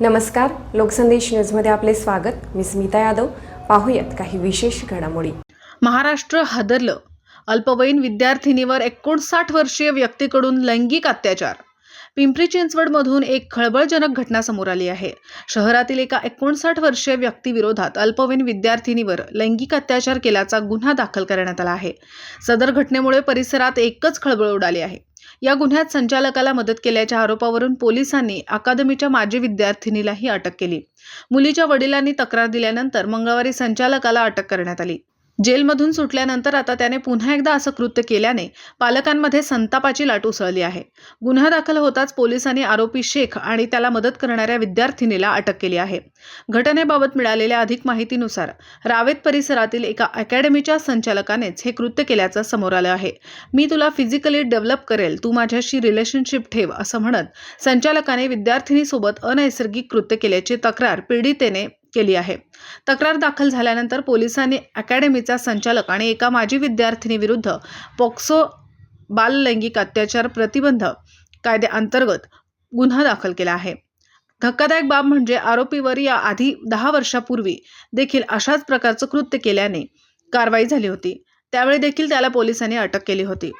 नमस्कार लोकसंदेश न्यूजमध्ये आपले स्वागत. मी स्मिता यादव. पाहूयात काही विशेष घडामोडी. महाराष्ट्र हादरलं. अल्पवयीन विद्यार्थिनीवर एकोणसाठ वर्षीय व्यक्तीकडून लैंगिक अत्याचार. पिंपरी चिंचवडमधून एक खळबळजनक घटना समोर आली आहे. शहरातील एका एकोणसाठ वर्षीय व्यक्तीविरोधात अल्पवयीन विद्यार्थिनीवर लैंगिक अत्याचार केल्याचा गुन्हा दाखल करण्यात आला आहे. सदर घटनेमुळे परिसरात एकच खळबळ उडाली आहे. या गुन्ह्यात संचालकाला मदत केल्याच्या आरोपावरून पोलिसांनी अकादमीच्या माजी विद्यार्थिनीलाही अटक केली. मुलीच्या वडिलांनी तक्रार दिल्यानंतर मंगळवारी संचालकाला अटक करण्यात आली. जेलमधून सुटल्यानंतर आता त्याने पुन्हा एकदा असं कृत्य केल्याने पालकांमध्ये संतापाची लाट उसळली आहे. गुन्हा दाखल होताच पोलिसांनी आरोपी शेख आणि त्याला मदत करणाऱ्या विद्यार्थिनीला अटक केली आहे. घटनेबाबत मिळालेल्या अधिक माहितीनुसार रावेत परिसरातील एका अकॅडमीच्या संचालकानेच हे कृत्य केल्याचं समोर आलं आहे. मी तुला फिजिकली डेव्हलप करेल तू माझ्याशी रिलेशनशिप ठेव असं म्हणत संचालकाने विद्यार्थिनीसोबत अनैसर्गिक कृत्य केल्याची तक्रार पीडितेने केली आहे. तक्रार दाखल झाल्यानंतर पोलिसांनी अकॅडमीचा संचालक आणि एका माजी विद्यार्थिनीविरुद्ध पॉक्सो बाल लैंगिक अत्याचार प्रतिबंध कायद्याअंतर्गत गुन्हा दाखल केला आहे. धक्कादायक बाब म्हणजे आरोपीवर या आधी दहा वर्षापूर्वी देखील अशाच प्रकारचं कृत्य केल्याने कारवाई झाली होती. त्यावेळी देखील त्याला पोलिसांनी अटक केली होती.